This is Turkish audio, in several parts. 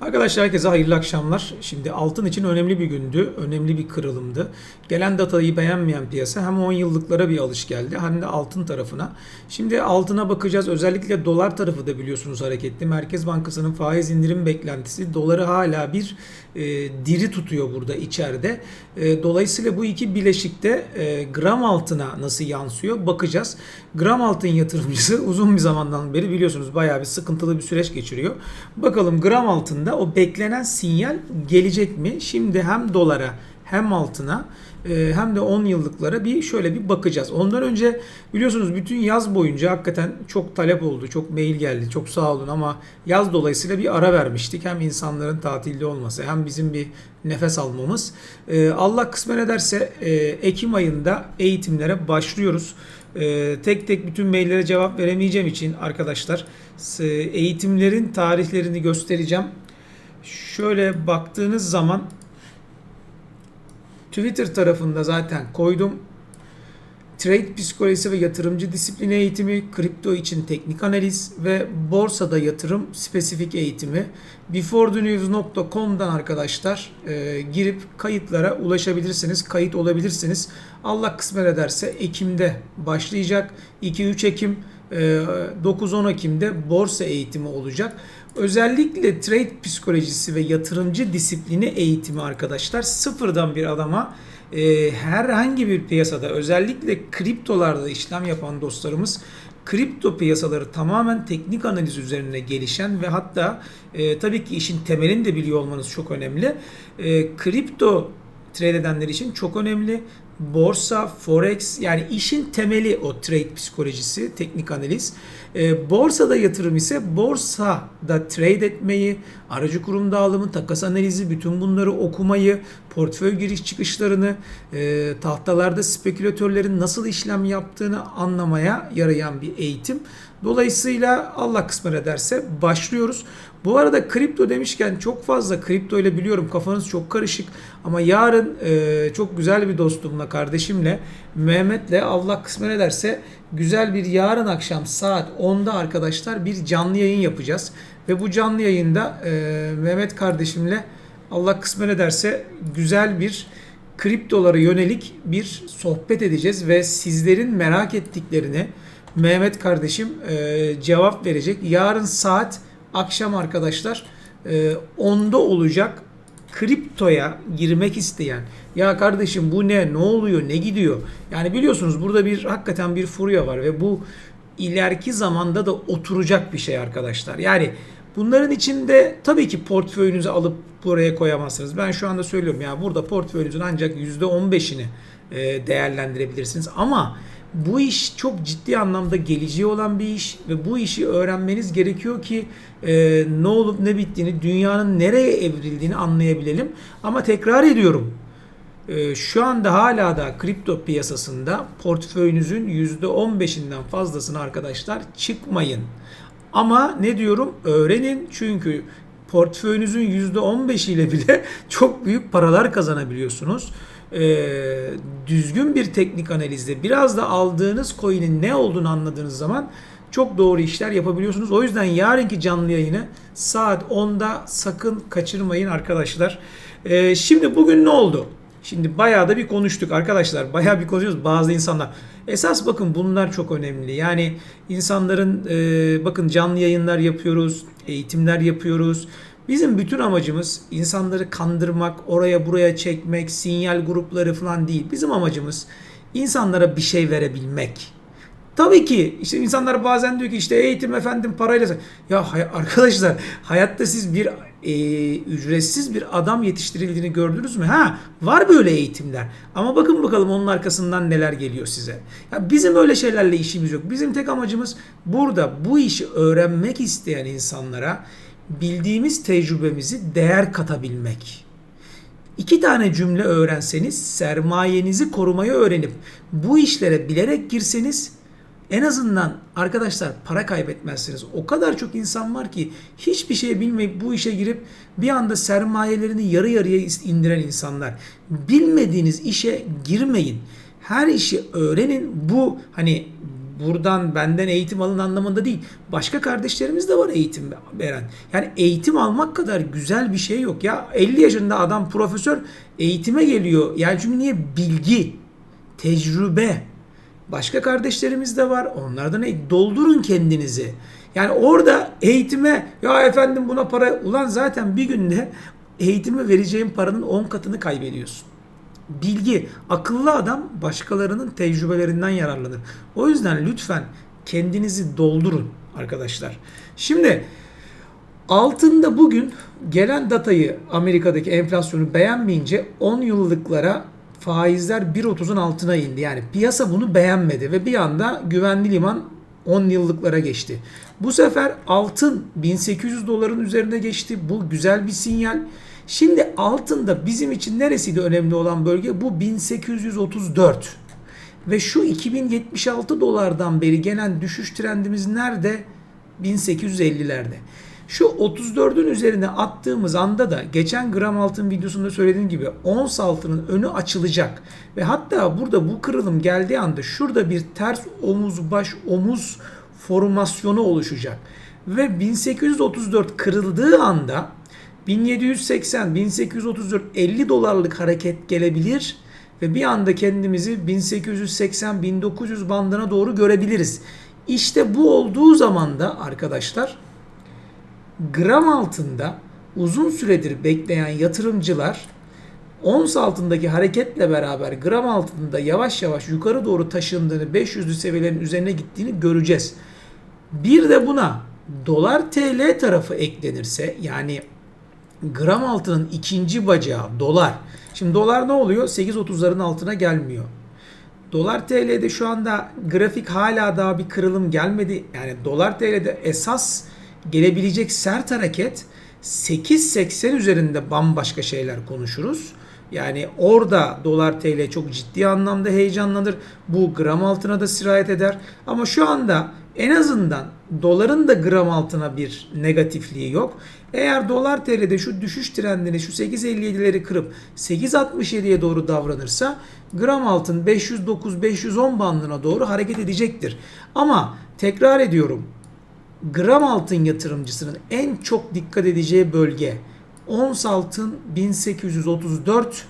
Arkadaşlar herkese hayırlı akşamlar. Şimdi altın için önemli bir gündü, önemli bir kırılımdı. Gelen datayı beğenmeyen piyasa hem 10 yıllıklara bir alış geldi hem de altın tarafına. Şimdi altına bakacağız. Özellikle dolar tarafı da biliyorsunuz hareketli. Merkez Bankası'nın faiz indirim beklentisi doları hala bir e, diri tutuyor burada içeride. E, dolayısıyla bu iki bileşikte e, gram altına nasıl yansıyor bakacağız. Gram altın yatırımcısı uzun bir zamandan beri biliyorsunuz bayağı bir sıkıntılı bir süreç geçiriyor. Bakalım gram altında o beklenen sinyal gelecek mi? Şimdi hem dolara hem altına e, hem de 10 yıllıklara bir şöyle bir bakacağız. Ondan önce biliyorsunuz bütün yaz boyunca hakikaten çok talep oldu, çok mail geldi, çok sağ olun ama yaz dolayısıyla bir ara vermiştik. Hem insanların tatilde olması hem bizim bir nefes almamız. E, Allah kısmet ederse e, Ekim ayında eğitimlere başlıyoruz. Tek tek bütün maillere cevap veremeyeceğim için arkadaşlar eğitimlerin tarihlerini göstereceğim. Şöyle baktığınız zaman Twitter tarafında zaten koydum. Trade psikolojisi ve yatırımcı disiplini eğitimi, kripto için teknik analiz ve borsada yatırım spesifik eğitimi beforethenews.com'dan arkadaşlar e, girip kayıtlara ulaşabilirsiniz, kayıt olabilirsiniz. Allah kısmet ederse Ekim'de başlayacak. 2-3 Ekim 9-10 Ekim'de borsa eğitimi olacak. Özellikle trade psikolojisi ve yatırımcı disiplini eğitimi arkadaşlar sıfırdan bir adama e, herhangi bir piyasada özellikle kriptolarda işlem yapan dostlarımız kripto piyasaları tamamen teknik analiz üzerine gelişen ve hatta e, tabii ki işin temelini de biliyor olmanız çok önemli. E, kripto trade edenler için çok önemli. Borsa, forex yani işin temeli o trade psikolojisi, teknik analiz. E, borsada yatırım ise borsada trade etmeyi, aracı kurum dağılımı, takas analizi, bütün bunları okumayı, portföy giriş çıkışlarını, e, tahtalarda spekülatörlerin nasıl işlem yaptığını anlamaya yarayan bir eğitim. Dolayısıyla Allah kısmet ederse başlıyoruz. Bu arada kripto demişken çok fazla kripto ile biliyorum kafanız çok karışık ama yarın e, çok güzel bir dostumla kardeşimle Mehmet'le Allah kısmet ederse güzel bir yarın akşam saat 10'da arkadaşlar bir canlı yayın yapacağız. Ve bu canlı yayında e, Mehmet kardeşimle Allah kısmet ederse güzel bir kriptolara yönelik bir sohbet edeceğiz ve sizlerin merak ettiklerini Mehmet kardeşim e, cevap verecek. Yarın saat akşam arkadaşlar e, 10'da olacak kriptoya girmek isteyen ya kardeşim bu ne ne oluyor ne gidiyor? Yani biliyorsunuz burada bir hakikaten bir furya var ve bu ileriki zamanda da oturacak bir şey arkadaşlar. Yani bunların içinde tabii ki portföyünüzü alıp buraya koyamazsınız. Ben şu anda söylüyorum ya burada portföyünüzün ancak %15'ini e, değerlendirebilirsiniz. Ama bu iş çok ciddi anlamda geleceği olan bir iş ve bu işi öğrenmeniz gerekiyor ki e, ne olup ne bittiğini, dünyanın nereye evrildiğini anlayabilelim. Ama tekrar ediyorum. E, şu anda hala da kripto piyasasında portföyünüzün %15'inden fazlasını arkadaşlar çıkmayın. Ama ne diyorum? Öğrenin çünkü portföyünüzün %15 ile bile çok büyük paralar kazanabiliyorsunuz e, düzgün bir teknik analizde biraz da aldığınız coin'in ne olduğunu anladığınız zaman çok doğru işler yapabiliyorsunuz. O yüzden yarınki canlı yayını saat 10'da sakın kaçırmayın arkadaşlar. E, şimdi bugün ne oldu? Şimdi bayağı da bir konuştuk arkadaşlar. Bayağı bir konuşuyoruz bazı insanlar. Esas bakın bunlar çok önemli. Yani insanların e, bakın canlı yayınlar yapıyoruz, eğitimler yapıyoruz. Bizim bütün amacımız insanları kandırmak, oraya buraya çekmek, sinyal grupları falan değil. Bizim amacımız insanlara bir şey verebilmek. Tabii ki işte insanlar bazen diyor ki işte eğitim efendim parayla. Ya hay- arkadaşlar hayatta siz bir e, ücretsiz bir adam yetiştirildiğini gördünüz mü? Ha var böyle eğitimler. Ama bakın bakalım onun arkasından neler geliyor size. Ya bizim öyle şeylerle işimiz yok. Bizim tek amacımız burada bu işi öğrenmek isteyen insanlara bildiğimiz tecrübemizi değer katabilmek. İki tane cümle öğrenseniz sermayenizi korumayı öğrenip bu işlere bilerek girseniz en azından arkadaşlar para kaybetmezsiniz. O kadar çok insan var ki hiçbir şey bilmeyip bu işe girip bir anda sermayelerini yarı yarıya indiren insanlar. Bilmediğiniz işe girmeyin. Her işi öğrenin. Bu hani buradan benden eğitim alın anlamında değil. Başka kardeşlerimiz de var eğitim veren. Yani eğitim almak kadar güzel bir şey yok. Ya 50 yaşında adam profesör eğitime geliyor. Yani çünkü niye? Bilgi, tecrübe. Başka kardeşlerimiz de var. Onlardan? Doldurun kendinizi. Yani orada eğitime ya efendim buna para ulan zaten bir günde eğitime vereceğin paranın 10 katını kaybediyorsun. Bilgi, akıllı adam başkalarının tecrübelerinden yararlanır. O yüzden lütfen kendinizi doldurun arkadaşlar. Şimdi altında bugün gelen datayı Amerika'daki enflasyonu beğenmeyince 10 yıllıklara faizler 1.30'un altına indi. Yani piyasa bunu beğenmedi ve bir anda güvenli liman 10 yıllıklara geçti. Bu sefer altın 1800 doların üzerine geçti. Bu güzel bir sinyal. Şimdi altında bizim için neresiydi önemli olan bölge? Bu 1834. Ve şu 2076 dolardan beri gelen düşüş trendimiz nerede? 1850'lerde. Şu 34'ün üzerine attığımız anda da geçen gram altın videosunda söylediğim gibi ons altının önü açılacak. Ve hatta burada bu kırılım geldiği anda şurada bir ters omuz baş omuz formasyonu oluşacak. Ve 1834 kırıldığı anda 1780, 1834, 50 dolarlık hareket gelebilir ve bir anda kendimizi 1880-1900 bandına doğru görebiliriz. İşte bu olduğu zaman da arkadaşlar gram altında uzun süredir bekleyen yatırımcılar ons altındaki hareketle beraber gram altında yavaş yavaş yukarı doğru taşındığını 500'lü seviyelerin üzerine gittiğini göreceğiz. Bir de buna dolar TL tarafı eklenirse yani gram altının ikinci bacağı dolar. Şimdi dolar ne oluyor? 8.30'ların altına gelmiyor. Dolar TL'de şu anda grafik hala daha bir kırılım gelmedi. Yani dolar TL'de esas gelebilecek sert hareket 8.80 üzerinde bambaşka şeyler konuşuruz. Yani orada dolar TL çok ciddi anlamda heyecanlanır. Bu gram altına da sirayet eder. Ama şu anda en azından doların da gram altına bir negatifliği yok. Eğer dolar TL'de şu düşüş trendini şu 8.57'leri kırıp 8.67'ye doğru davranırsa gram altın 509-510 bandına doğru hareket edecektir. Ama tekrar ediyorum gram altın yatırımcısının en çok dikkat edeceği bölge ons altın 1834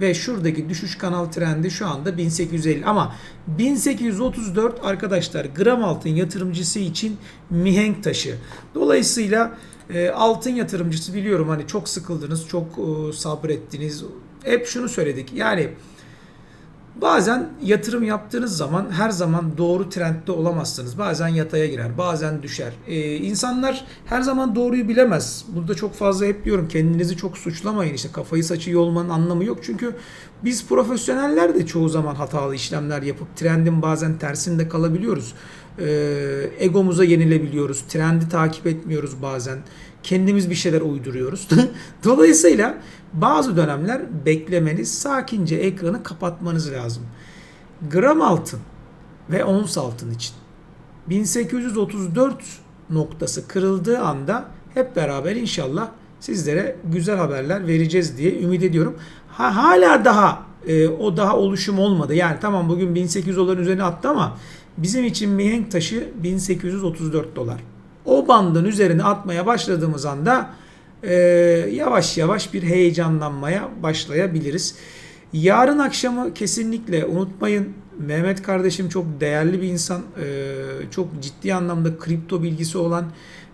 ve şuradaki düşüş kanal trendi şu anda 1850 ama 1834 arkadaşlar gram altın yatırımcısı için mihenk taşı. Dolayısıyla e, altın yatırımcısı biliyorum hani çok sıkıldınız, çok e, sabrettiniz. Hep şunu söyledik. Yani Bazen yatırım yaptığınız zaman her zaman doğru trendde olamazsınız. Bazen yataya girer, bazen düşer. Ee, insanlar her zaman doğruyu bilemez. Burada çok fazla hep diyorum kendinizi çok suçlamayın. İşte kafayı saçı yolmanın anlamı yok. Çünkü biz profesyoneller de çoğu zaman hatalı işlemler yapıp trendin bazen tersinde kalabiliyoruz. Ee, egomuza yenilebiliyoruz. Trendi takip etmiyoruz bazen. Kendimiz bir şeyler uyduruyoruz. Dolayısıyla bazı dönemler beklemeniz, sakince ekranı kapatmanız lazım. Gram altın ve ons altın için 1834 noktası kırıldığı anda hep beraber inşallah sizlere güzel haberler vereceğiz diye ümit ediyorum. Ha, hala daha e, o daha oluşum olmadı. Yani tamam bugün 1800 doların üzerine attı ama bizim için mihenk taşı 1834 dolar. O bandın üzerine atmaya başladığımız anda e, yavaş yavaş bir heyecanlanmaya başlayabiliriz. Yarın akşamı kesinlikle unutmayın. Mehmet kardeşim çok değerli bir insan. E, çok ciddi anlamda kripto bilgisi olan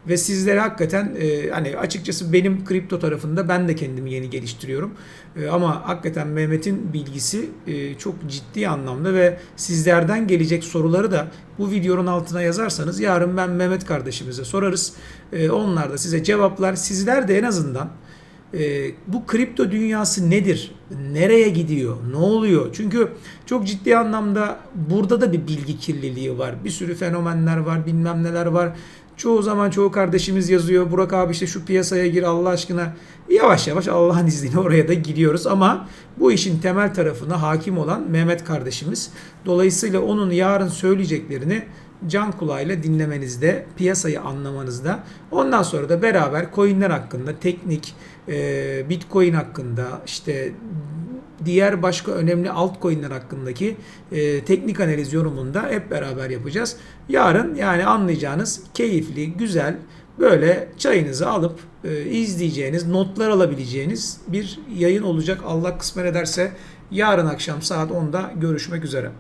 ve sizlere hakikaten e, hani açıkçası benim kripto tarafında ben de kendimi yeni geliştiriyorum. E, ama hakikaten Mehmet'in bilgisi e, çok ciddi anlamda ve sizlerden gelecek soruları da bu videonun altına yazarsanız yarın ben Mehmet kardeşimize sorarız. E, onlar da size cevaplar. Sizler de en azından e, bu kripto dünyası nedir? Nereye gidiyor? Ne oluyor? Çünkü çok ciddi anlamda burada da bir bilgi kirliliği var. Bir sürü fenomenler var, bilmem neler var. Çoğu zaman çoğu kardeşimiz yazıyor. Burak abi işte şu piyasaya gir Allah aşkına. Yavaş yavaş Allah'ın izniyle oraya da giriyoruz. Ama bu işin temel tarafına hakim olan Mehmet kardeşimiz. Dolayısıyla onun yarın söyleyeceklerini can kulağıyla dinlemenizde, piyasayı anlamanızda. Ondan sonra da beraber coinler hakkında, teknik, bitcoin hakkında, işte diğer başka önemli altcoin'ler hakkındaki e, teknik analiz yorumunda hep beraber yapacağız. Yarın yani anlayacağınız keyifli, güzel böyle çayınızı alıp e, izleyeceğiniz, notlar alabileceğiniz bir yayın olacak. Allah kısmet ederse yarın akşam saat 10'da görüşmek üzere.